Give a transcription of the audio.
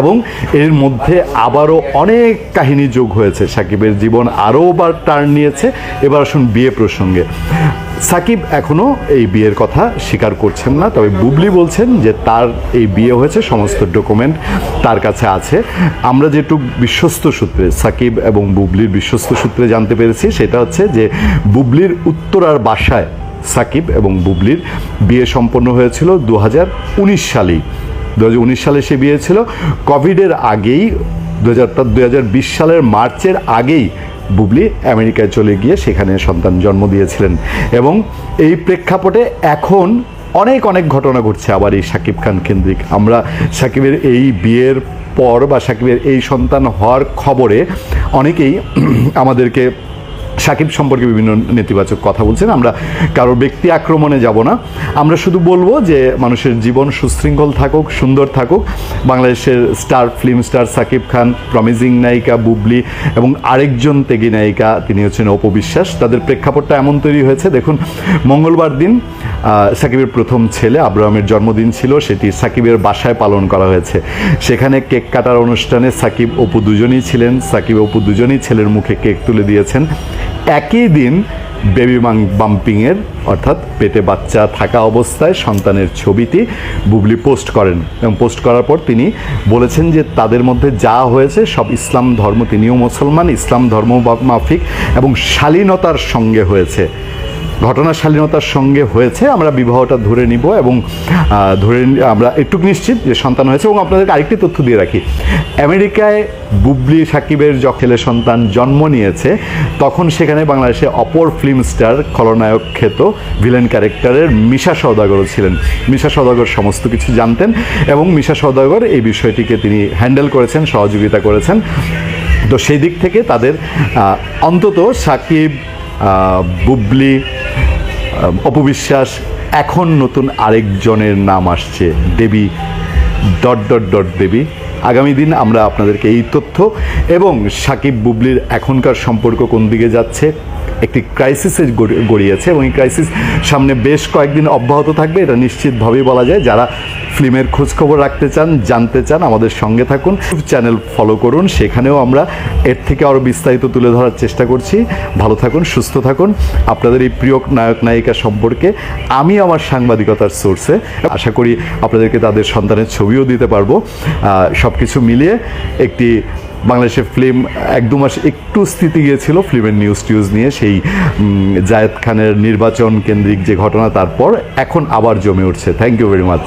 এবং এর মধ্যে আবারও অনেক কাহিনী যোগ হয়েছে। সাকিবের জীবন আরও বার টার্ন নিয়েছে। এবার আসুন বিয়ে প্রসঙ্গে। সাকিব এখনও এই বিয়ের কথা স্বীকার করছেন না, তবে বুবলি বলছেন যে তার এই বিয়ে হয়েছে, সমস্ত ডকুমেন্ট তার কাছে আছে। আমরা যেটুক বিশ্বস্ত সূত্রে, সাকিব এবং বুবলির বিশ্বস্ত সূত্রে জানতে পেরেছি, সেটা হচ্ছে যে বুবলির উত্তরার বাসায় সাকিব এবং বুবলির বিয়ে সম্পন্ন হয়েছিল দু হাজার উনিশ সালেই। দু হাজার উনিশ সালে সে বিয়ে ছিল। কোভিডের আগেই, দু হাজার দু সালের মার্চের আগেই বুবলি আমেরিকায় চলে গিয়ে সেখানে সন্তান জন্ম দিয়েছিলেন। এবং এই প্রেক্ষাপটে এখন অনেক অনেক ঘটনা ঘটছে আবার এই সাকিব খান কেন্দ্রিক। আমরা সাকিবের এই বিয়ের পর বা সাকিবের এই সন্তান হওয়ার খবরে অনেকেই আমাদেরকে সাকিব সম্পর্কে বিভিন্ন নেতিবাচক কথা বলছেন, আমরা কারোর ব্যক্তি আক্রমণে যাব না। আমরা শুধু বলব যে মানুষের জীবন সুশৃঙ্খল থাকুক, সুন্দর থাকুক। বাংলাদেশের star, film star Shakib Khan promising নায়িকা বুবলি এবং আরেকজন তেগী নায়িকা, তিনি হচ্ছেন অপবিশ্বাস তাদের প্রেক্ষাপটটা এমন তৈরি হয়েছে, দেখুন, মঙ্গলবার দিন সাকিবের প্রথম ছেলে আব্রাহামের জন্মদিন ছিল, সেটি সাকিবের বাসায় পালন করা হয়েছে। সেখানে কেক কাটার অনুষ্ঠানে সাকিব অপু দুজনেই ছিলেন। সাকিব অপু দুজনেই ছেলের মুখে কেক তুলে দিয়েছেন। একই দিন বেবি বাম্পিংয়ের অর্থাৎ পেটে বাচ্চা থাকা অবস্থায় সন্তানের ছবিটি বুবলি পোস্ট করেন এবং পোস্ট করার পর তিনি বলেছেন যে তাদের মধ্যে যা হয়েছে সব ইসলাম ধর্ম, তিনিও মুসলমান, ইসলাম ধর্ম মাফিক এবং শালীনতার সঙ্গে হয়েছে। ঘটনা শালীনতার সঙ্গে হয়েছে, আমরা বিবাহটা ধরে নিব এবং ধরে আমরা একটু নিশ্চিত যে সন্তান হয়েছে এবং আপনাদেরকে আরেকটি তথ্য দিয়ে রাখি। আমেরিকায় বুবলি সাকিবের ছেলে সন্তান জন্ম নিয়েছে, তখন সেখানে বাংলাদেশে অপর ফিল্ম স্টার খলনায়ক খ্যাত ভিলেন ক্যারেক্টারের মিশা সওদাগরও ছিলেন। মিশা সওদাগর সমস্ত কিছু জানতেন এবং মিশা সওদাগর এই বিষয়টিকে তিনি হ্যান্ডেল করেছেন, সহযোগিতা করেছেন। তো সেই দিক থেকে তাদের অন্তত সাকিব বুবলি অপবিশ্বাস এখন নতুন আরেকজনের নাম আসছে, Debi dot dot dot Debi. আগামী দিন আমরা আপনাদেরকে এই তথ্য এবং সাকিব বুবলির এখনকার সম্পর্ক কোন দিকে যাচ্ছে, একটি ক্রাইসিসে গড়ি- গড়িয়েছে এবং এই ক্রাইসিস সামনে বেশ কয়েকদিন অব্যাহত থাকবে, এটা নিশ্চিতভাবেই বলা যায়। যারা ফিল্মের খোঁজখবর রাখতে চান, জানতে চান, আমাদের সঙ্গে থাকুন। চ্যানেল ফলো করুন, সেখানেও আমরা এর থেকে আরও বিস্তারিত তুলে ধরার চেষ্টা করছি। ভালো থাকুন, সুস্থ থাকুন। আপনাদের এই প্রিয় নায়ক, নায়িকা সম্পর্কে আমি আমার সাংবাদিকতার সোর্সে আশা করি আপনাদেরকে তাদের সন্তানের ছবিও দিতে পারব। সব কিছু মিলিয়ে একটি বাংলাদেশের ফিল্ম এক দু মাস একটু স্থিতি গিয়েছিল ফিল্মের নিউজ টিউজ নিয়ে। সেই জায়েদ খানের নির্বাচন কেন্দ্রিক যে ঘটনা, তারপর এখন আবার জমে উঠছে। Thank you very much